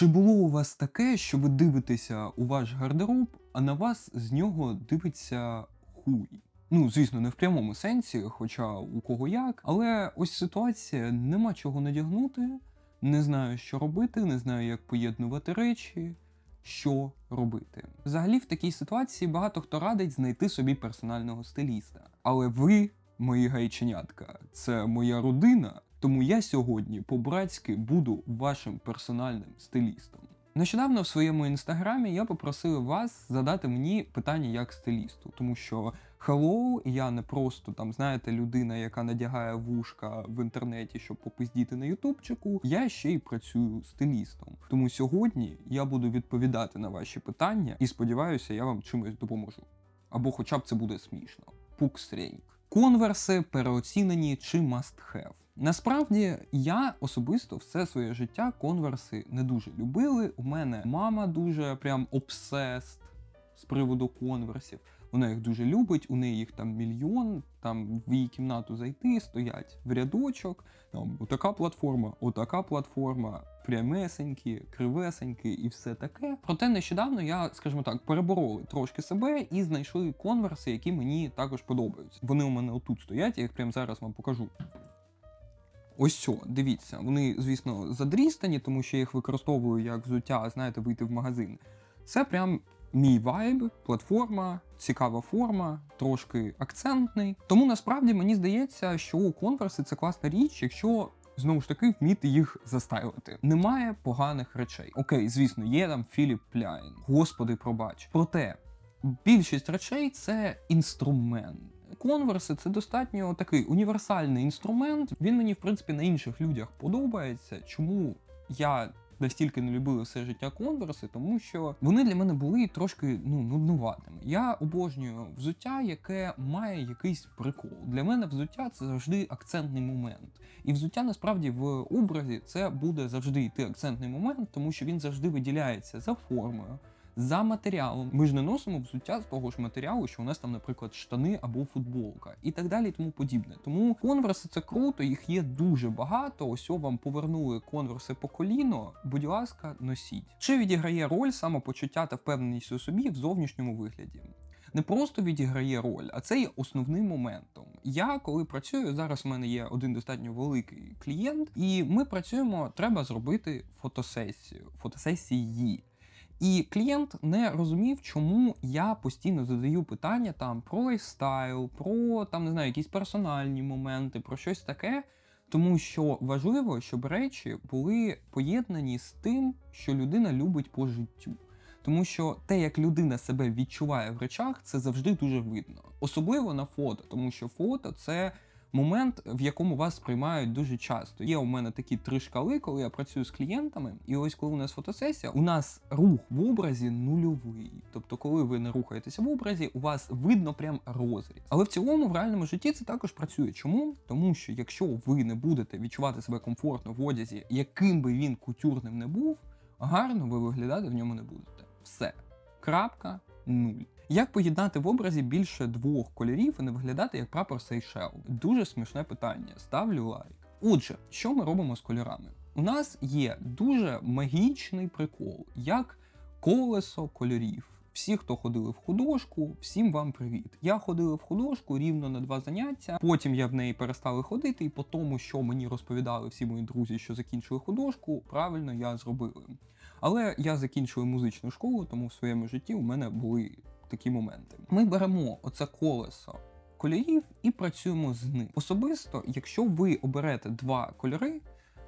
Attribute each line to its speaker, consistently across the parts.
Speaker 1: Чи було у вас таке, що ви дивитеся у ваш гардероб, а на вас з нього дивиться хуй? Ну, звісно, не в прямому сенсі, хоча у кого як. Але ось ситуація, нема чого надягнути, не знаю, що робити, не знаю, як поєднувати речі. Що робити? Взагалі, в такій ситуації багато хто радить знайти собі персонального стиліста. Але ви, мої гайченятка, це моя родина, тому я сьогодні по-братськи буду вашим персональним стилістом. Нещодавно в своєму інстаграмі я попросив вас задати мені питання як стилісту, тому що hello, я не просто там, знаєте, людина, яка надягає вушка в інтернеті, щоб попиздіти на ютубчику. Я ще й працюю стилістом. Тому сьогодні я буду відповідати на ваші питання і сподіваюся, я вам чимось допоможу. Або хоча б це буде смішно. Пуксреньк. Конверси переоцінені чи must have. Насправді я особисто все своє життя конверси не дуже любили. У мене мама дуже прям обсест з приводу конверсів. Вона їх дуже любить, у неї їх там мільйон. Там в її кімнату зайти, стоять в рядочок. Там отака платформа, отака платформа, прямесенькі, кривесенькі і все таке. Проте нещодавно я, скажімо так, перебороли трошки себе і знайшли конверси, які мені також подобаються. Вони у мене отут стоять, я їх прямо зараз вам покажу. Ось цьо, дивіться, вони, звісно, задрістані, тому що я їх використовую як взуття, знаєте, вийти в магазин. Це прям мій вайб, платформа, цікава форма, трошки акцентний. Тому насправді мені здається, що конверси це класна річ, якщо. Знову ж таки, вміти їх застайлити. Немає поганих речей. Окей, звісно, є там Філіп Пляйн. Господи, пробач. Проте більшість речей це інструмент. Конверси це достатньо такий універсальний інструмент. Він мені, в принципі, на інших людях подобається. Чому я настільки не любив все життя конверси? Тому що вони для мене були трошки ну, нуднуватими. Я обожнюю взуття, яке має якийсь прикол. Для мене взуття це завжди акцентний момент. І взуття насправді в образі це буде завжди йти акцентний момент, тому що він завжди виділяється за формою за матеріалом. Ми ж не носимо взуття з того ж матеріалу, що у нас там, наприклад, штани або футболка, і так далі, і тому подібне. Тому конверси це круто, їх є дуже багато. Ось вам повернули конверси по коліно. Будь ласка, носіть. Чи відіграє роль самопочуття та впевненість у собі в зовнішньому вигляді? Не просто відіграє роль, а це є основним моментом. Я коли працюю, зараз у мене є один достатньо великий клієнт, і ми працюємо. Треба зробити фотосесію, фотосесії. І клієнт не розумів, чому я постійно задаю питання там про лайфстайл, про там не знаю, якісь персональні моменти, про щось таке. Тому що важливо, щоб речі були поєднані з тим, що людина любить по життю. Тому що те, як людина себе відчуває в речах, це завжди дуже видно. Особливо на фото, тому що фото це момент, в якому вас сприймають дуже часто. Є у мене такі три шкали, коли я працюю з клієнтами, і ось коли у нас фотосесія, у нас рух в образі нульовий. Тобто, коли ви не рухаєтеся в образі, у вас видно прям розріз. Але в цілому в реальному житті це також працює. Чому? Тому що якщо ви не будете відчувати себе комфортно в одязі, яким би він кутюрним не був, гарно ви виглядати в ньому не будете. Все. Крапка нуль. Як поєднати в образі більше двох кольорів і не виглядати як прапор Сейшел? Дуже смішне питання. Ставлю лайк. Отже, що ми робимо з кольорами? У нас є дуже магічний прикол, як колесо кольорів. Всі, хто ходили в художку, всім вам привіт. Я ходила в художку рівно на два заняття. Потім я в неї перестала ходити, і по тому, що мені розповідали всі мої друзі, що закінчили художку, правильно я зробила. Але я закінчила музичну школу, тому в своєму житті у мене були такі моменти. Ми беремо оце колесо кольорів і працюємо з ним. Особисто, якщо ви оберете два кольори.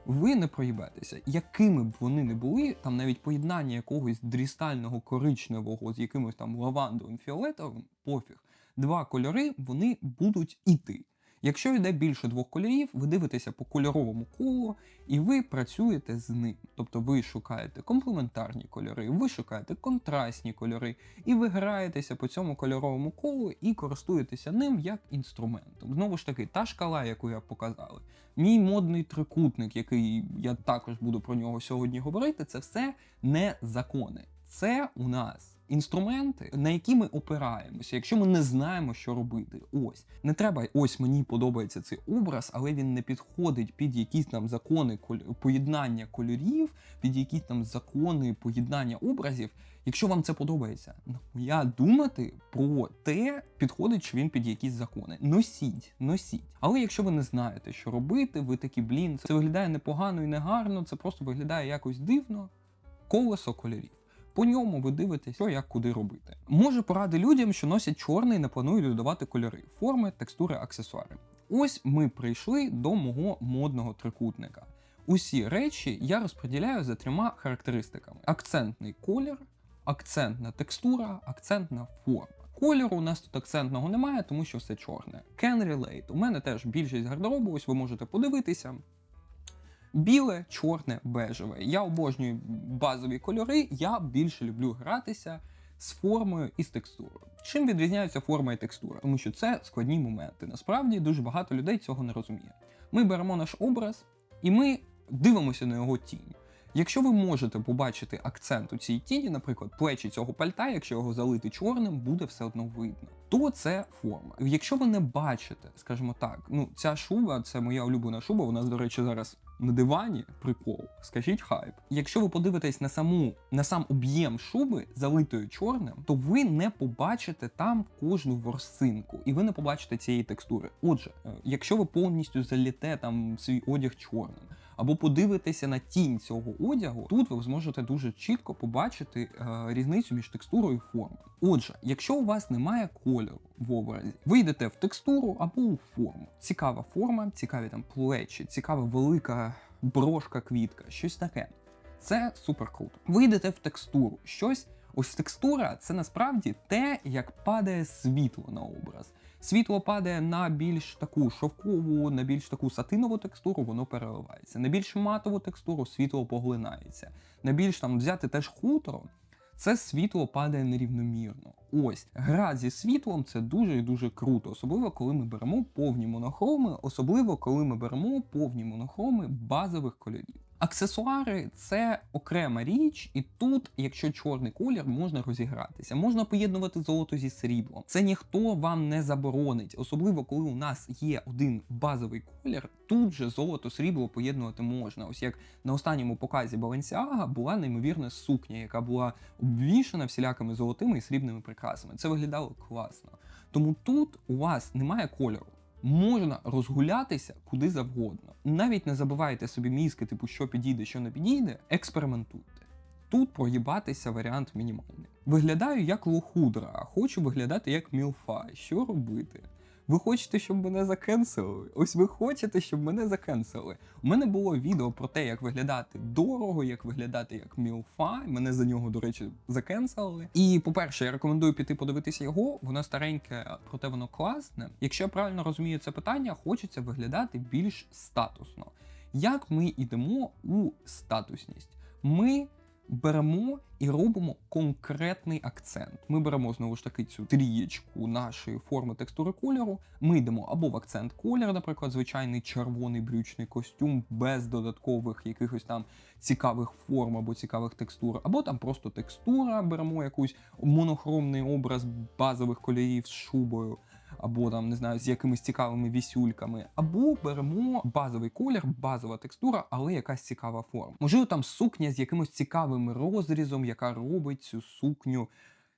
Speaker 1: Ви не проїбетеся, якими б вони не були, там навіть поєднання якогось дрістального коричневого з якимось там лавандовим фіолетовим, пофіг. Два кольори вони будуть іти. Якщо йде більше двох кольорів, ви дивитеся по кольоровому колу і ви працюєте з ним. Тобто ви шукаєте комплементарні кольори, ви шукаєте контрастні кольори, і ви граєтеся по цьому кольоровому колу і користуєтеся ним як інструментом. Знову ж таки, та шкала, яку я показали, мій модний трикутник, який я також буду про нього сьогодні говорити, це все не закони. Це у нас інструменти, на які ми опираємося, якщо ми не знаємо, що робити. Ось не треба, ось мені подобається цей образ, але він не підходить під якісь там закони поєднання кольорів, під якісь там закони поєднання образів. Якщо вам це подобається, я думати про те, підходить чи він під якісь закони. Носіть, носіть. Але якщо ви не знаєте, що робити, ви такі, блін, це виглядає непогано і негарно, це просто виглядає якось дивно. Колесо кольорів. По ньому ви дивитесь, що як куди робити. Може поради людям, що носять чорний не планують додавати кольори, форми, текстури, аксесуари. Ось ми прийшли до мого модного трикутника. Усі речі я розподіляю за трьома характеристиками: акцентний колір, акцентна текстура, акцентна форма. Кольору у нас тут акцентного немає, тому що все чорне. Can relate. У мене теж більшість гардеробу, ось ви можете подивитися. Біле, чорне, бежеве. Я обожнюю базові кольори, я більше люблю гратися з формою і з текстурою. Чим відрізняються форма і текстура? Тому що це складні моменти. Насправді дуже багато людей цього не розуміє. Ми беремо наш образ і ми дивимося на його тінь. Якщо ви можете побачити акцент у цій тіні, наприклад, плечі цього пальта, якщо його залити чорним, буде все одно видно. То це форма. Якщо ви не бачите, скажімо так, ну ця шуба, це моя улюблена шуба. Вона, до речі, зараз на дивані. Прикол, скажіть хайп. Якщо ви подивитесь на саму на сам об'єм шуби, залитою чорним, то ви не побачите там кожну ворсинку, і ви не побачите цієї текстури. Отже, е, якщо ви повністю заліте там свій одяг чорним, або подивитеся на тінь цього одягу, тут ви зможете дуже чітко побачити е, різницю між текстурою і формою. Отже, якщо у вас немає кольору в образі, ви йдете в текстуру або у форму. Цікава форма, цікаві там плечі, цікава велика брошка, квітка, щось таке. Це супер круто. Ви йдете в текстуру. Щось, ось текстура це насправді те, як падає світло на образ. Світло падає на більш таку шовкову, на більш таку сатинову текстуру, воно переливається. На більш матову текстуру світло поглинається. На більш там взяти теж хутро, це світло падає нерівномірно. Ось гра зі світлом це дуже і дуже круто, особливо коли ми беремо повні монохроми, особливо коли ми беремо повні монохроми базових кольорів. Аксесуари це окрема річ, і тут, якщо чорний колір, можна розігратися, можна поєднувати золото зі сріблом. Це ніхто вам не заборонить, особливо коли у нас є один базовий колір. Тут же золото срібло поєднувати можна. Ось як на останньому показі Balenciaga була неймовірна сукня, яка була обвішана всілякими золотими і срібними прикрасами. Це виглядало класно. Тому тут у вас немає кольору. Можна розгулятися куди завгодно. Навіть не забувайте собі мізки, типу, що підійде, що не підійде, експериментуйте. Тут проїбатися варіант мінімальний. Виглядаю як лохудра, а хочу виглядати як мілфа. Що робити? Ви хочете, щоб мене закенселили? Ось ви хочете, щоб мене закенселили. У мене було відео про те, як виглядати дорого, як виглядати як мілфа. Мене за нього, до речі, закенселили. І, по-перше, я рекомендую піти подивитися його. Воно стареньке, проте воно класне. Якщо я правильно розумію це питання, хочеться виглядати більш статусно. Як ми йдемо у статусність? Ми беремо і робимо конкретний акцент. Ми беремо знову ж таки цю трієчку нашої форми текстури кольору. Ми йдемо або в акцент колір, наприклад, звичайний червоний брючний костюм без додаткових якихось там цікавих форм або цікавих текстур, або там просто текстура, беремо якийсь монохромний образ базових кольорів з шубою або там не знаю з якимись цікавими вісюльками, або беремо базовий колір, базова текстура, але якась цікава форма. Можливо, там сукня з якимось цікавим розрізом, яка робить цю сукню.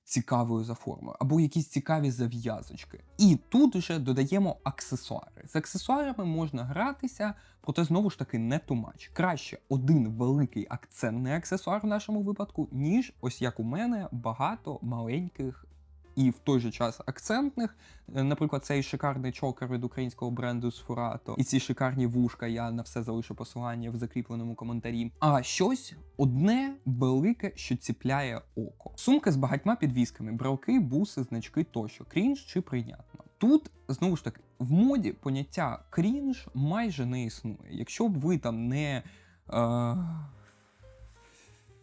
Speaker 1: Цікавою за формою, або якісь цікаві зав'язочки. І тут вже додаємо аксесуари. З аксесуарами можна гратися, проте знову ж таки не тумач. Краще один великий акцентний аксесуар в нашому випадку, ніж ось як у мене багато маленьких і в той же час акцентних. Е, Наприклад, цей шикарний чокер від українського бренду Sfurato і ці шикарні вушка. Я на все залишу посилання в закріпленому коментарі. А щось одне велике, що ціпляє око. Сумки з багатьма підвісками, брелки, буси, значки тощо, крінж чи прийнятно. Тут знову ж таки в моді поняття крінж майже не існує. Якщо б ви там не. Е-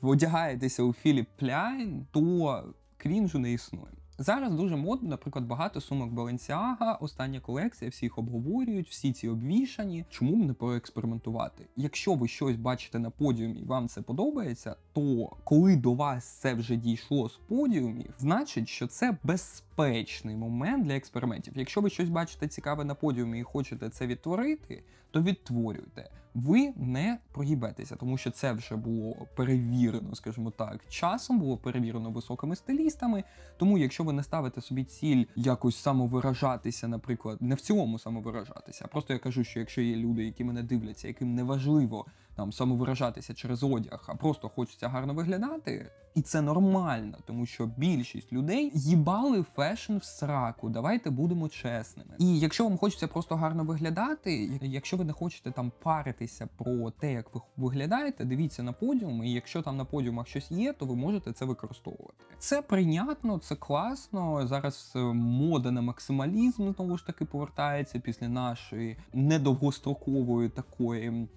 Speaker 1: Одягаєтеся у Філіп Пляйн, то крінжу не існує. Зараз дуже модно, наприклад, багато сумок Balenciaga, остання колекція, всі їх обговорюють, всі ці обвішані. Чому б не поекспериментувати? Якщо ви щось бачите на подіумі і вам це подобається, то коли до вас це вже дійшло з подіумів, значить, що це безпечний момент для експериментів. Якщо ви щось бачите цікаве на подіумі і хочете це відтворити, то відтворюйте. Ви не прогібетеся, тому що це вже було перевірено, скажімо так, часом було перевірено високими стилістами. Тому, якщо ви не ставите собі ціль якось самовиражатися, наприклад, не в цілому самовиражатися, а просто я кажу, що якщо є люди, які мене дивляться, яким не важливо там самовиражатися через одяг, а просто хочеться гарно виглядати, і це нормально, тому що більшість людей їбали фешн в сраку. Давайте будемо чесними. І якщо вам хочеться просто гарно виглядати, якщо ви не хочете там паритися про те, як ви виглядаєте, дивіться на подіум, і якщо там на подіумах щось є, то ви можете це використовувати. Це прийнятно, це класно. Зараз е, мода на максималізм знову ж таки повертається після нашої недовгострокової такої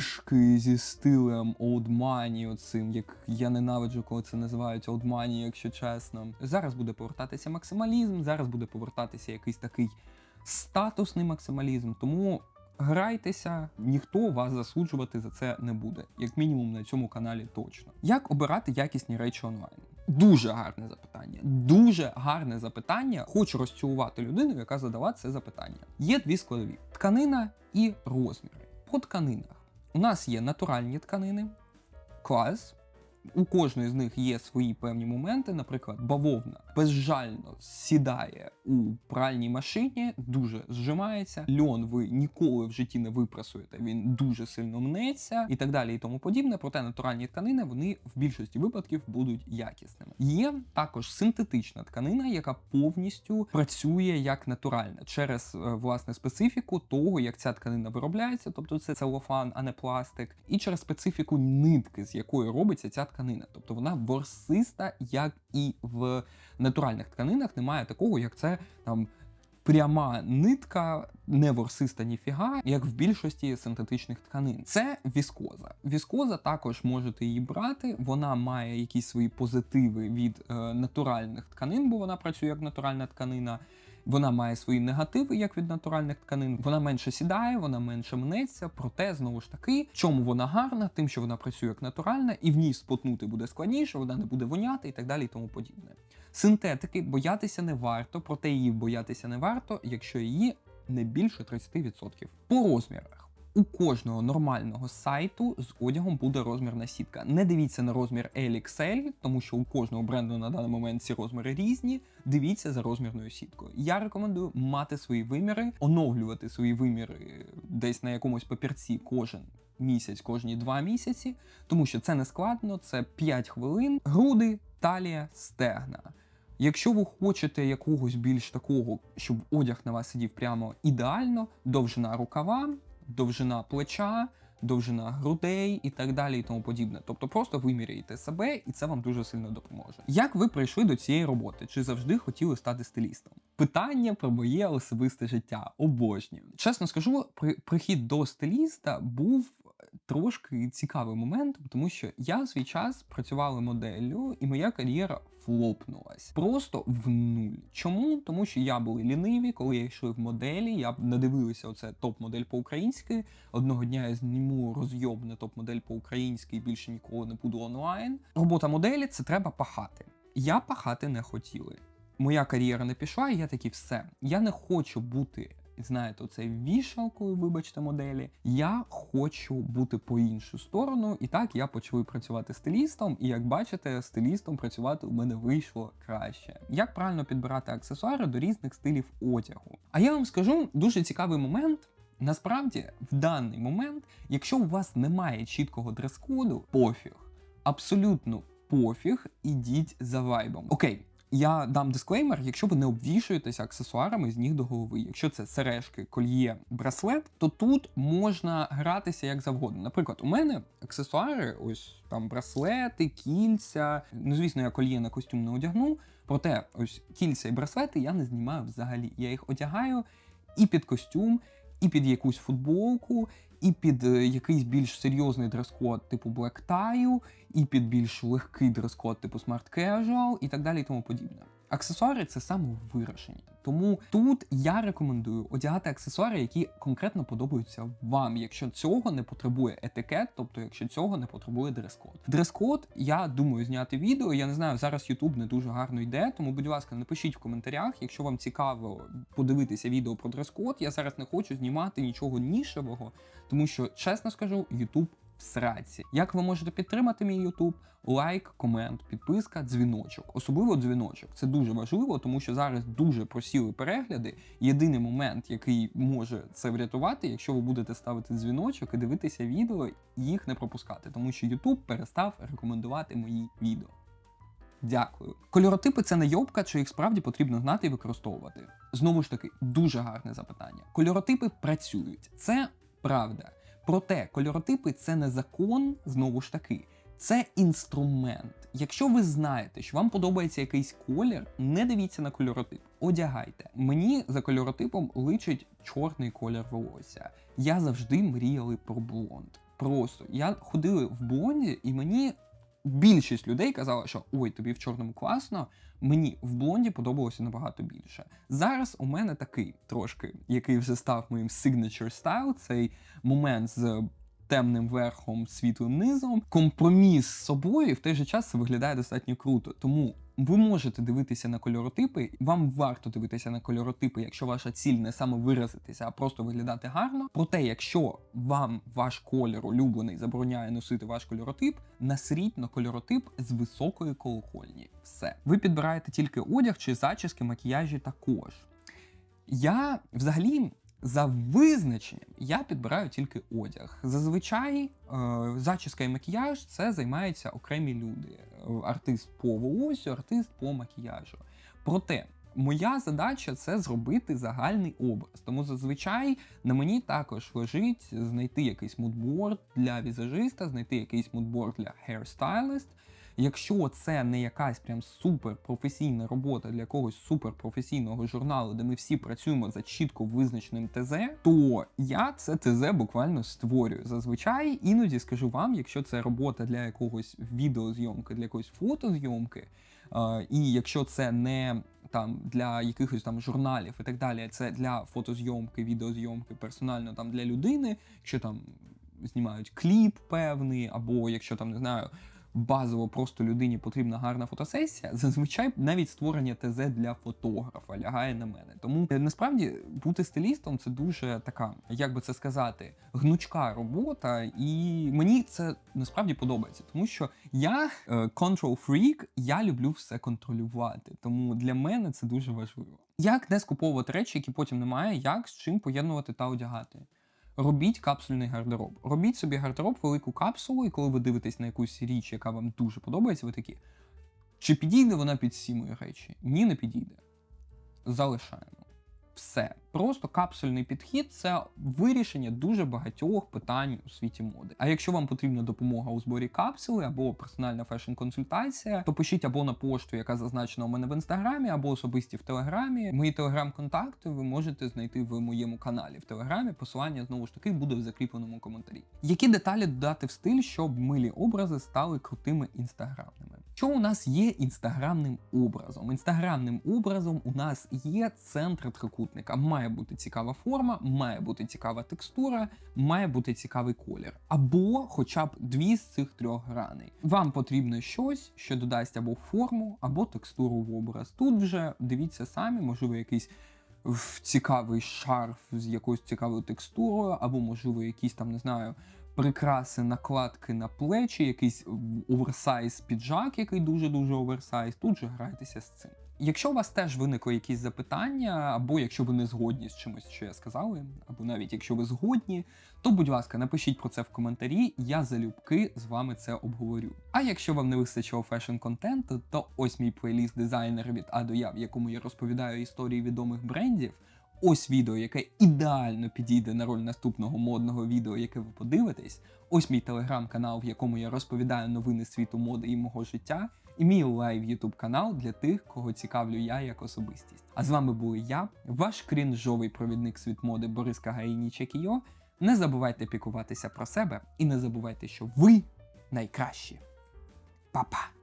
Speaker 1: інтрижки зі стилем Money, оцим, як я ненавиджу, коли це називають Money, якщо чесно. Зараз буде повертатися максималізм, зараз буде повертатися якийсь такий статусний максималізм. Тому грайтеся, ніхто вас засуджувати за це не буде, як мінімум на цьому каналі точно. Як обирати якісні речі онлайн? Дуже гарне запитання. Дуже гарне запитання. Хочу розцілувати людину, яка задала це запитання. Є дві складові: тканина і розміри. По тканинах у нас є натуральні тканини, клас. У кожної з них є свої певні моменти. Наприклад, бавовна безжально сідає у пральній машині, дуже зжимається. Льон ви ніколи в житті не випрасуєте. Він дуже сильно мнеться і так далі, і тому подібне. Проте натуральні тканини вони в більшості випадків будуть якісними. Є також синтетична тканина, яка повністю працює як натуральна через е, власне специфіку того, як ця тканина виробляється, тобто це целофан, а не пластик, і через специфіку нитки, з якої робиться ця тканина. Тобто вона ворсиста, як і в натуральних тканинах немає такого, як це там. Пряма нитка не ворсиста ніфіга, як в більшості синтетичних тканин. Це віскоза. Віскоза також можете її брати. Вона має якісь свої позитиви від е, натуральних тканин, бо вона працює як натуральна тканина. Вона має свої негативи, як від натуральних тканин. Вона менше сідає, вона менше мнеться. Проте знову ж таки, чому вона гарна, тим, що вона працює як натуральна, і в ній спотнути буде складніше, вона не буде воняти і так далі, і тому подібне. Синтетики боятися не варто, проте її боятися не варто, якщо її не більше 30%. По розмірах. У кожного нормального сайту з одягом буде розмірна сітка. Не дивіться на розмір LXL, тому що у кожного бренду на даний момент ці розміри різні. Дивіться за розмірною сіткою. Я рекомендую мати свої виміри, оновлювати свої виміри десь на якомусь папірці кожен місяць, кожні два місяці, тому що це не складно, це 5 хвилин, груди, талія, стегна. Якщо ви хочете якогось більш такого, щоб одяг на вас сидів прямо ідеально, довжина рукава, довжина плеча, довжина грудей і так далі, і тому подібне. Тобто просто виміряєте себе, і це вам дуже сильно допоможе. Як ви прийшли до цієї роботи? Чи завжди хотіли стати стилістом? Питання про моє особисте життя. Обожнюю. Чесно скажу, при прихід до стиліста був. Трошки цікавий момент, тому що я в свій час працювала моделлю, і моя кар'єра флопнулась просто в нуль. Чому? Тому що я були ліниві, коли я йшли в моделі, я надивилася оце топ-модель по-українськи. Одного дня я зніму розйобне топ-модель по-українськи і більше ніколи не буду онлайн. Робота моделі це треба пахати. Я пахати не хотіли. Моя кар'єра не пішла, і я такий все. Я не хочу бути знаєте, оце вішалкою, вибачте, моделі. Я хочу бути по іншу сторону. І так я почав працювати стилістом, і як бачите, стилістом працювати у мене вийшло краще. Як правильно підбирати аксесуари до різних стилів одягу? А я вам скажу дуже цікавий момент. Насправді, в даний момент, якщо у вас немає чіткого дрес-коду, пофіг, абсолютно пофіг, ідіть за вайбом. Окей, я дам дисклеймер, якщо ви не обвішуєтеся аксесуарами з ніг до голови. Якщо це сережки, кольє, браслет, то тут можна гратися як завгодно. Наприклад, у мене аксесуари, ось там браслети, кільця. Ну, звісно, я кольє на костюм не одягну. Проте, ось кільця і браслети я не знімаю взагалі. Я їх одягаю і під костюм, і під якусь футболку, і під е, якийсь більш серйозний дрес-код типу Black Tie, і під більш легкий дрес-код типу Smart Casual, і так далі, і тому подібне. Аксесуари це самовираження. Тому тут я рекомендую одягати аксесуари, які конкретно подобаються вам, якщо цього не потребує етикет, тобто якщо цього не потребує дрес-код. Дрес-код, я думаю, зняти відео. Я не знаю, зараз YouTube не дуже гарно йде, тому, будь ласка, напишіть в коментарях, якщо вам цікаво подивитися відео про дрес-код. Я зараз не хочу знімати нічого нішевого, тому що, чесно скажу, YouTube в сраці. Як ви можете підтримати мій YouTube? Лайк, комент, підписка, дзвіночок. Особливо дзвіночок. Це дуже важливо, тому що зараз дуже просіли перегляди. Єдиний момент, який може це врятувати, якщо ви будете ставити дзвіночок і дивитися відео, їх не пропускати, тому що YouTube перестав рекомендувати мої відео. Дякую. Кольоротипи це не йобка, чи їх справді потрібно знати і використовувати. Знову ж таки, дуже гарне запитання. Кольоротипи працюють, це правда. Проте кольоротипи це не закон, знову ж таки, це інструмент. Якщо ви знаєте, що вам подобається якийсь колір, не дивіться на кольоротип, одягайте. Мені за кольоротипом личить чорний колір волосся. Я завжди мріяли про блонд. Просто я ходили в блонді, і мені більшість людей казала, що ой, тобі в чорному класно. Мені в блонді подобалося набагато більше. Зараз у мене такий трошки, який вже став моїм signature style, цей момент з темним верхом, світлим низом, компроміс з собою, в той же час це виглядає достатньо круто. Тому ви можете дивитися на кольоротипи. Вам варто дивитися на кольоротипи, якщо ваша ціль не саме виразитися, а просто виглядати гарно. Проте, якщо вам ваш колір улюблений забороняє носити ваш кольоротип, насріть на кольоротип з високої колокольні. Все. Ви підбираєте тільки одяг чи зачіски, макіяжі також. Я взагалі за визначенням я підбираю тільки одяг. Зазвичай е, зачіска і макіяж це займаються окремі люди. Артист по волосю, артист по макіяжу. Проте. Моя задача це зробити загальний образ. Тому зазвичай на мені також лежить знайти якийсь мудборд для візажиста, знайти якийсь мудборд для hairstylist. Якщо це не якась прям суперпрофесійна робота для якогось суперпрофесійного журналу, де ми всі працюємо за чітко визначеним ТЗ, то я це ТЗ буквально створюю. Зазвичай іноді скажу вам, якщо це робота для якогось відеозйомки, для якоїсь фотозйомки, е, і якщо це не там для якихось там журналів і так далі, це для фотозйомки, відеозйомки, персонально там для людини, якщо там знімають кліп певний, або якщо там не знаю базово просто людині потрібна гарна фотосесія, зазвичай навіть створення ТЗ для фотографа лягає на мене. Тому е, насправді бути стилістом це дуже така, як би це сказати, гнучка робота, і мені це насправді подобається, тому що я е, control freak, я люблю все контролювати. Тому для мене це дуже важливо. Як не скуповувати речі, які потім немає, як з чим поєднувати та одягати. Робіть капсульний гардероб. Робіть собі гардероб, велику капсулу, і коли ви дивитесь на якусь річ, яка вам дуже подобається, ви такі. Чи підійде вона під всі мої речі? Ні, не підійде. Залишаємо. Все. Просто капсульний підхід це вирішення дуже багатьох питань у світі моди. А якщо вам потрібна допомога у зборі капсули або персональна фешн-консультація, то пишіть або на пошту, яка зазначена у мене в інстаграмі, або особисті в телеграмі. Мої телеграм-контакти ви можете знайти в моєму каналі в телеграмі. Посилання знову ж таки буде в закріпленому коментарі. Які деталі додати в стиль, щоб милі образи стали крутими інстаграмними? Що у нас є інстаграмним образом? Інстаграмним образом у нас є центр трикутника. Має бути цікава форма, має бути цікава текстура, має бути цікавий колір. Або хоча б дві з цих трьох граней. Вам потрібно щось, що додасть або форму, або текстуру в образ. Тут вже дивіться самі, можливо, якийсь цікавий шарф з якоюсь цікавою текстурою, або, можливо, якісь там, не знаю, прикраси, накладки на плечі, якийсь оверсайз піджак, який дуже-дуже оверсайз. Тут же грайтеся з цим. Якщо у вас теж виникли якісь запитання, або якщо ви не згодні з чимось, що я сказали, або навіть якщо ви згодні, то будь ласка, напишіть про це в коментарі, я залюбки з вами це обговорю. А якщо вам не вистачило фешн-контенту, то ось мій плейліст дизайнер від А до Я, в якому я розповідаю історії відомих брендів. Ось відео, яке ідеально підійде на роль наступного модного відео, яке ви подивитесь. Ось мій телеграм-канал, в якому я розповідаю новини світу моди і мого життя, і мій лайв ютуб канал для тих, кого цікавлю я як особистість. А з вами був я, ваш крінжовий провідник світ моди Борис Кагаїніча Кіо. Не забувайте пікуватися про себе і не забувайте, що ви найкращі. Па-па!